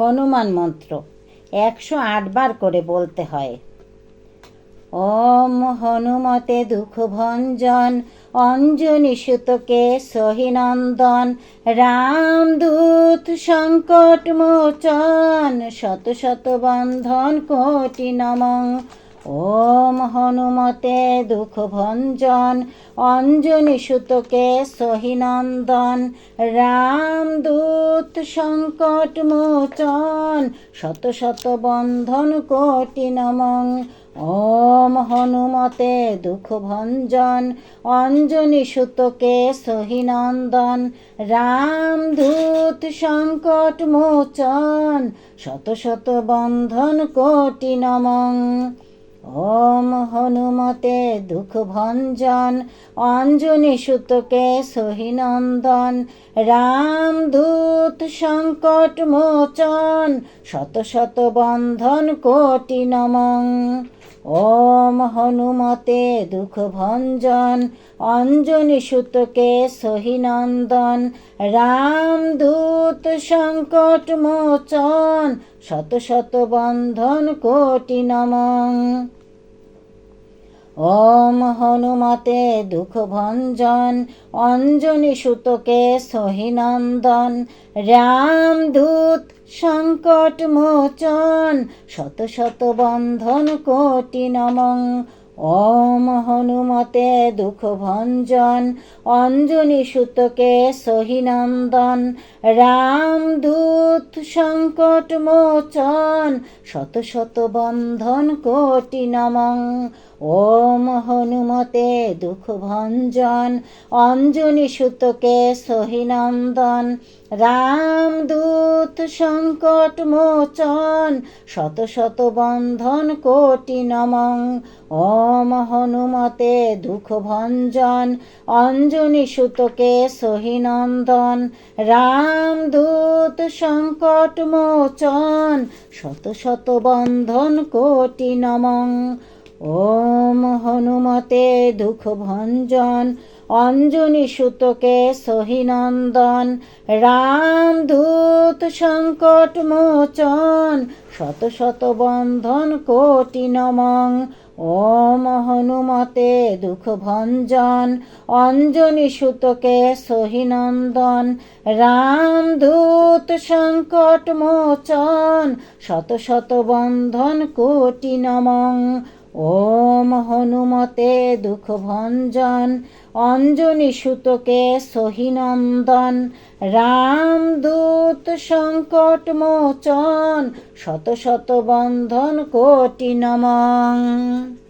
হনুমান মন্ত্র। একশো আটবার করে বলতে হয়। ওম হনুমতে দুঃখ ভঞ্জন, অঞ্জনী সুতকে সহিনন্দন রাম দূত সংকট মোচন, শত শত বন্ধন কোটি নমঃ। ওম হনুমতে দুঃখ ভঞ্জন, অঞ্জনী সুতকে সহিনন্দন রামদূত সংকট মোচন, শত শত বন্ধন কোটি নমং। ওম হনুমতে দুঃখ ভঞ্জন, অঞ্জনী সুতকে সহিনন্দন রামদূত সংকট মোচন, শত শত বন্ধন কোটি নমঃ। ওম হনুমতে দুঃখ ভঞ্জন, অঞ্জনী সুতকে সহিনন্দন রামদূত সংকট মোচন, শত শত বন্ধন কোটি নমঃ। ওম হনুমতে দুঃখ ভঞ্জন, অঞ্জনী সুতকে সহিনন্দন রামদূত সংকট মোচন, শত শত বন্ধন কোটি নমঃ ওম হনুমতে দুঃখ ভঞ্জন, অঞ্জনী সুতকে সহিনন্দন রামদূত সংকট মোচন, শত শত বন্ধন কোটি নমঃ। ওম হনুমতে দুঃখ ভঞ্জন, অঞ্জনী সুতকে সহিনন্দন রামদূত সংকট মোচন, শত শত বন্ধন কোটি নমঃ। ওম হনুমতে দুঃখ ভঞ্জন অঞ্জনী সুতকে সহিনন্দন। রামদূত সংকট মোচন, শত শত বন্ধন কোটি নমং। ওম হনুমতে দুঃখ ভঞ্জন অঞ্জনী সুতকে সহিনন্দন। রামদূত সংকট মোচন, শত শত বন্ধন কোটি নমঃ। ওম হনুমতে দুঃখ ভঞ্জন, অঞ্জনী সুতকে সহিনন্দন রামদূত সংকট মোচন, শত শত বন্ধন কোটি নমং। ওম হনুমতে দুঃখ ভঞ্জন, অঞ্জনী সুতকে সহিনন্দন রামদূত সংকট মোচন, শত শত বন্ধন কোটি নমঃ। ওম হনুমতে দুঃখভঞ্জন অঞ্জনি সুতকে সহিনন্দন রামদূত সংকট মোচন শত শত বন্ধন কোটি নমঃ